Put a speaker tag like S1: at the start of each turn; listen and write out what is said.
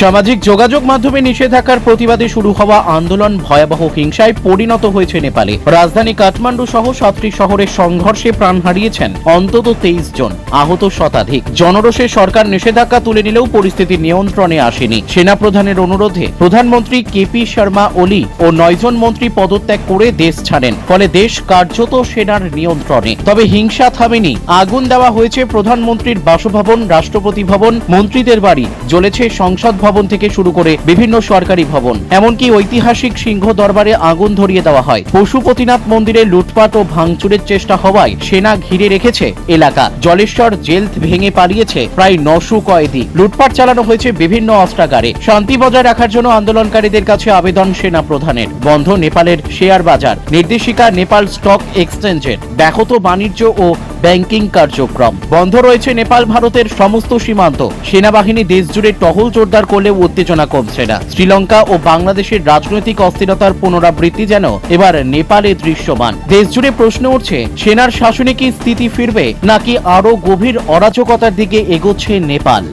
S1: সামাজিক যোগাযোগ মাধ্যমে নিষেধাজ্ঞার প্রতিবাদে শুরু হওয়া আন্দোলন ভয়াবহ হিংসায় পরিণত হয়েছে নেপালে। রাজধানী কাঠমান্ডু সহ সাতটি শহরের সংঘর্ষে প্রাণ হারিয়েছেন অন্তত তেইশ জন, আহত শতাধিক। জনরোষে সরকার নিষেধাজ্ঞা তুলে নিলেও পরিস্থিতি নিয়ন্ত্রণে আসেনি। সেনাপ্রধানের অনুরোধে প্রধানমন্ত্রী কেপি শর্মা ওলি ও নয়জন মন্ত্রী পদত্যাগ করে দেশ ছাড়েন, ফলে দেশ কার্যত সেনার নিয়ন্ত্রণে। তবে হিংসা থামেনি। আগুন দেওয়া হয়েছে প্রধানমন্ত্রীর বাসভবন, রাষ্ট্রপতি ভবন, মন্ত্রীদের বাড়ি। জ্বলেছে সংসদ ভবন থেকে শুরু করে বিভিন্ন সরকারি ভবন, এমনকি ঐতিহাসিক সিংহ দরবারে আগুন ধরিয়ে দেওয়া হয়। পশুপতিনাথ মন্দিরে লুটপাট ও ভাঙচুরের চেষ্টা হওয়ায় সেনা ঘিরে রেখেছে এলাকা। জলেশ্বর জেল ভেঙে পালিয়েছে প্রায় নশো কয়েদি। লুটপাট চালানো হয়েছে বিভিন্ন অস্ত্রাগারে। শান্তি বজায় রাখার জন্য আন্দোলনকারীদের কাছে আবেদন সেনা প্রধানের। বন্ধ নেপালের শেয়ার বাজার। নির্দেশিকা নেপাল স্টক এক্সচেঞ্জের। ব্যাহত বাণিজ্য ও ব্যাংকিং কার্যক্রম। বন্ধ রয়েছে নেপাল, ভারতের সমস্ত সীমান্ত। সেনাবাহিনী দেশ জুড়ে টহল জোরদার করলেও উত্তেজনা কমছে না। শ্রীলঙ্কা ও বাংলাদেশের রাজনৈতিক অস্থিরতার পুনরাবৃত্তি যেন এবার নেপালে দৃশ্যমান। দেশ জুড়ে প্রশ্ন উঠছে, সেনার শাসনে কি স্থিতি ফিরবে, নাকি আরও গভীর অরাজকতার দিকে এগোচ্ছে নেপাল?